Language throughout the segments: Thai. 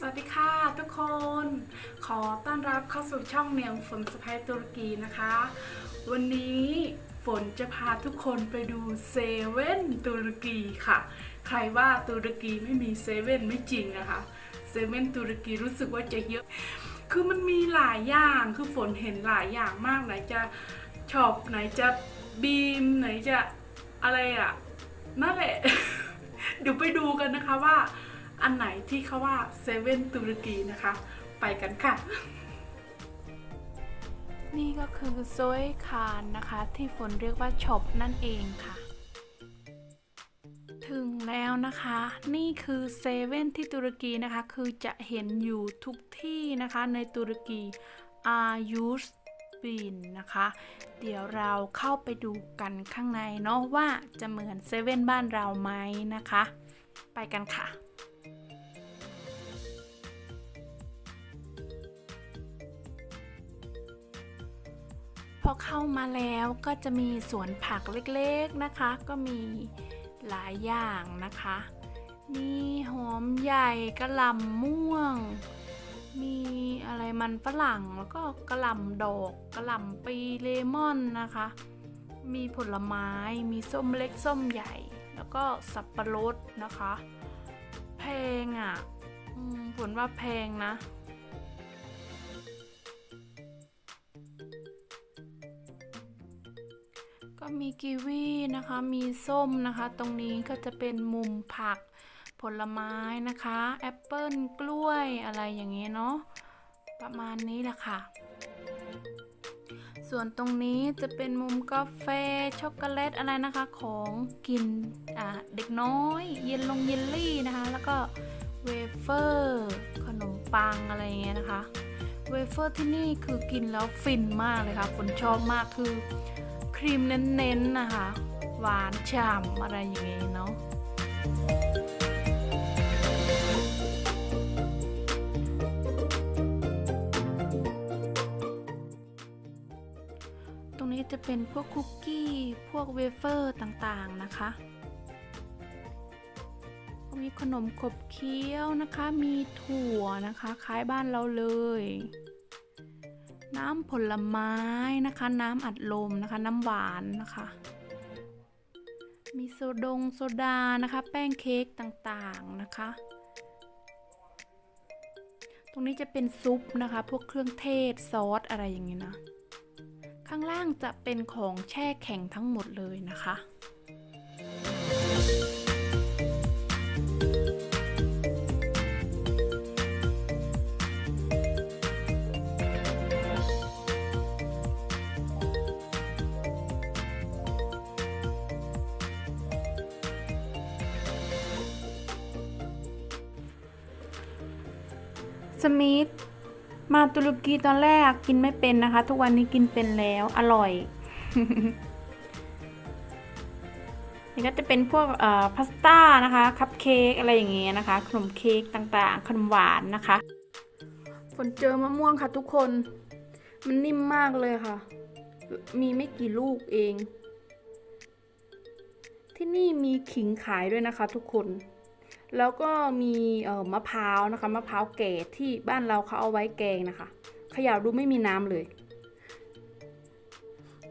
สวัสดีค่ะทุกคน ขอต้อนรับเข้าสู่ช่องเนียงฝนสะพายตุรกีนะคะ วันนี้ฝนจะพาทุกคนไปดูเซเว่นตุรกีค่ะ ใครว่าตุรกีไม่มีเซเว่นไม่จริงนะคะเซเว่นตุรกีรู้สึกว่าจะเยอะ คือมันมีหลายอย่างคือฝนเห็นหลายอย่างมากไหนจะช็อปไหนจะบีมไหนจะอะไรอะนั่นแหละ เดี๋ยวไปดูกันนะคะว่า อันไหนที่เขาว่าเซเว่นตุรกีนะคะ ไปกันค่ะ นี่ก็คือโซยคานนะคะ ที่ฝนเรียกว่าช็อปนั่นเองค่ะ ถึงแล้วนะคะ นี่คือเซเว่นที่ตุรกีนะคะ คือจะเห็นอยู่ทุกที่นะคะในตุรกีอายุสบินนะคะ เดี๋ยวเราเข้าไปดูกันข้างในเนาะว่าจะเหมือนเซเว่นบ้านเราไหมนะคะ ไปกันค่ะ อเข้ามาแล้วก็จะมีสวนผักเล็กๆนะคะ ก็มีหลายอย่างนะคะ มีหอมใหญ่กระลำม่วง มีอะไรมันฝรั่งแล้วก็กระลำดอกกระลำปีเลมอนนะคะ มีผลไม้มีส้มเล็กส้มใหญ่ แล้วก็สับปะรดนะคะ แพงอะอืมผลว่าแพงนะ ก็มีกีวีนะคะ มีส้มนะคะ ตรงนี้ก็จะเป็นมุมผักผลไม้นะคะแอปเปิลกล้วยอะไรอย่างเงี้ยเนาะประมาณนี้แหละค่ะ ส่วนตรงนี้จะเป็นมุมกาแฟช็อกโกแลตอะไรนะคะของกินเด็กน้อย เยนลงเยลลี่นะคะ แล้วก็เวเฟอร์ขนมปังอะไรเงี้ยนะคะเวเฟอร์ที่นี่คือกินแล้วฟินมากเลยค่ะฝนชอบมากคือ ครีมเน้นๆนะคะ หวานฉ่ำอะไรอย่างงี้เนาะตรงนี้จะเป็นพวกคุกกี้ พวกเวเฟอร์ต่างๆนะคะมีขนมขบเคี้ยวนะคะ มีถั่วนะคะ คล้ายบ้านเราเลย น้ำผลไม้นะคะ น้ำอัดลมนะคะ น้ำหวานนะคะ มีโซดงโซดานะคะ แป้งเค้กต่างๆนะคะ ตรงนี้จะเป็นซุปนะคะ พวกเครื่องเทศซอสอะไรอย่างนี้นะ ข้างล่างจะเป็นของแช่แข็งทั้งหมดเลยนะคะ สมิธมาตุรกีตอนแรกกินไม่เป็นนะคะ ทุกวันนี้กินเป็นแล้วอร่อยนี่ก็จะเป็นพวกพาสต้านะคะคัพเค้กอะไรอย่างเงี้ยนะคะ ขนมเค้กต่างๆ ขนมหวานนะคะฝนเจอมะม่วงค่ะทุกคน มันนิ่มมากเลยค่ะ มีไม่กี่ลูกเอง ที่นี่มีขิงขายด้วยนะคะทุกคน แล้วก็มีเอ่อมะพร้าวนะคะมะพร้าวแก่ที่บ้านเราเขาเอาไว้แกงนะคะเขย่าดูไม่มีน้ำเลย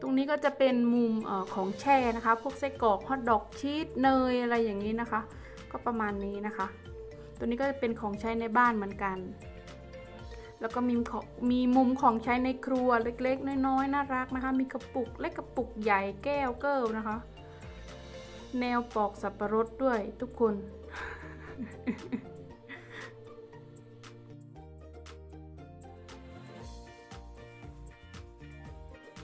ตรงนี้ก็จะเป็นมุมเออของแช่นะคะ พวกไส้กรอกฮอทดอกชีสเนยอะไรอย่างนี้นะคะ ก็ประมาณนี้นะคะ ตัวนี้ก็จะเป็นของใช้ในบ้านเหมือนกัน แล้วก็มีมีมุมของใช้ในครัวเล็กๆ น้อยๆน่ารักนะคะ มีกระปุกเล็กกระปุกใหญ่แก้วเกิลนะคะ แนวปอกสับปะรดด้วยทุกคน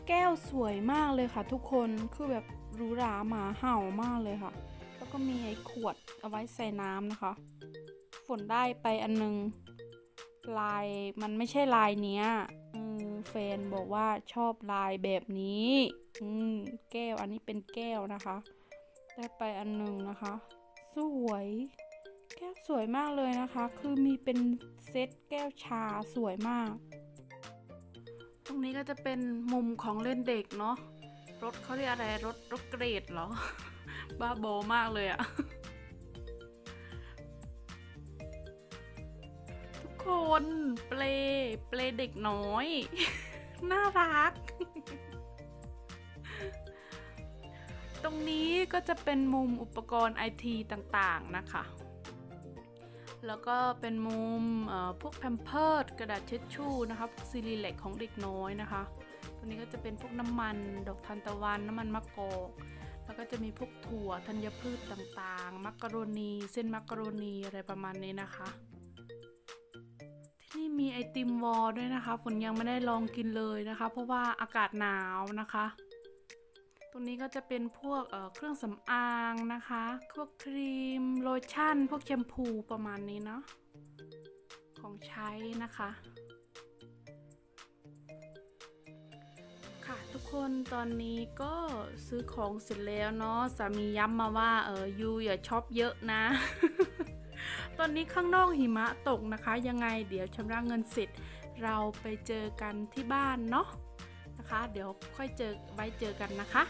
แก้วสวยมากเลยค่ะทุกคนคือแบบหรูหราหมาเห่ามากเลยค่ะ แล้วก็มีไอ้ขวดเอาไว้ใส่น้ำนะคะ ฝนได้ไปอันนึง ลายมันไม่ใช่ลายเนี้ยอืมแฟนบอกว่าชอบลายแบบนี้ อืมแก้วอันนี้เป็นแก้วนะคะ ได้ไปอันหนึงนะคะ สวย สวยมากเลยนะคะ คือมีเป็นเซตแก้วชาสวยมาก ตรงนี้ก็จะเป็นมุมของเล่นเด็กเนาะ รถเขาเรียกอะไร รถรถเกรดเหรอ บ้าโบมากเลยอะทุกคนเปลเปลเด็กน้อย น่ารัก ตรงนี้ก็จะเป็นมุมอุปกรณ์ไอทีต่างๆนะคะ แล้วก็เป็นมุมพวกแพมเพิร์ดกระดาษเช็ดชู่นะคะพวกซีรีเล็กของเด็กน้อยนะคะตรงนี้ก็จะเป็นพวกน้ำมันดอกทานตะวันน้ำมันมะกอกแล้วก็จะมีพวกถั่วธัญพืชต่างๆ มักกะโรนี เส้นมักกะโรนีอะไรประมาณนี้นะคะ ที่นี่มีไอติมวอลด้วยนะคะฝนยังไม่ได้ลองกินเลยนะคะ เพราะว่าอากาศหนาวนะคะ ตรงนี้ก็จะเป็นพวกเเครื่องสำอางนะคะ พวกครีม โลชั่น พวกแชมพูประมาณนี้เนาะ ของใช้นะคะ ค่ะทุกคนตอนนี้ก็ซื้อของเสร็จแล้วเนาะ สามีย้ำมาว่าเออยูอย่าช็อปเยอะนะ ตอนนี้ข้างนอกหิมะตกนะคะ ยังไงเดี๋ยวชำระเงินเสร็จ เราไปเจอกันที่บ้านเนาะนะคะ เดี๋ยวค่อยเจอไว้เจอกันนะคะ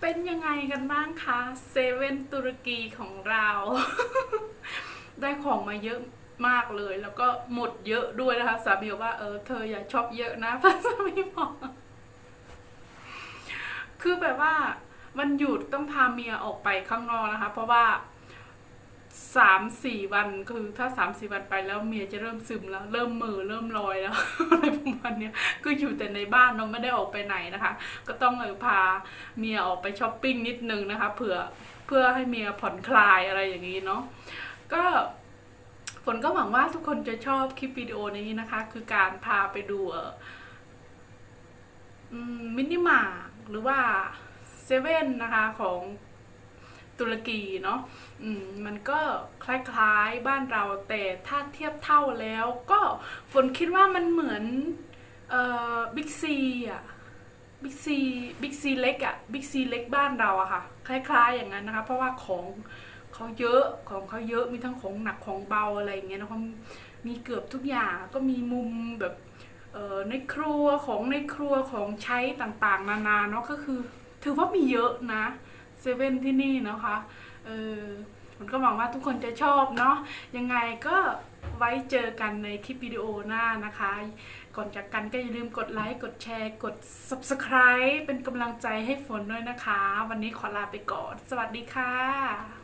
เป็นยังไงกันบ้างคะเซเว่นตุรกีของเรา ได้ของมาเยอะมากเลย แล้วก็หมดเยอะด้วยนะคะสามีบอกว่าเออเธออย่าช็อปเยอะนะเพราะสามีบอกคือแบบว่าวันหยุดต้องพาเมียออกไปข้างนอกนะคะ เพราะว่า สามสี่วันคือถ้าสามสี่วันไปแล้วเมียจะเริ่มซึมแล้ว เริ่มมือเริ่มลอยแล้วอะไรประมาณนี้ก็อยู่แต่ในบ้านเราไม่ได้ออกไปไหนนะคะ ก็ต้องเออพาเมียออกไปช้อปปิ้งนิดนึงนะคะเผื่อเพื่อให้เมียผ่อนคลายอะไรอย่างนี้เนาะก็ฝนก็หวังว่าทุกคนจะชอบคลิปวิดีโอนี้นะคะ คือการพาไปดูเออมินิมาร์หรือว่าเซเว่นนะคะของ ตุรกีเนาะมันก็คล้ายๆบ้านเราแต่ถ้าเทียบเท่าแล้วก็ฝนคิดว่ามันเหมือนเอ่อบิ๊กซีอะบิ๊กซีบิ๊กซีเล็กอะบิ๊กซีเล็กบ้านเราอะค่ะ คล้าย ๆ อย่างนั้นนะคะ เพราะว่าของเขาเยอะของเขาเยอะมีทั้งของหนักของเบาอะไรอย่างเงี้ยนะคะมีเกือบทุกอย่างก็มีมุมแบบในครัวของในครัวของใช้ต่างๆ นานาเนาะก็คือ ถือว่ามีเยอะนะ เซเว่นที่นี่นะคะเออผมก็หวังว่าทุกคนจะชอบเนาะยังไงก็ไว้เจอกันในคลิปวิดีโอหน้านะคะ ก่อนจากกันก็อย่าลืมกดไลค์ กดแชร์ กด subscribe เป็นกำลังใจให้ฝนด้วยนะคะ วันนี้ขอลาไปก่อน สวัสดีค่ะ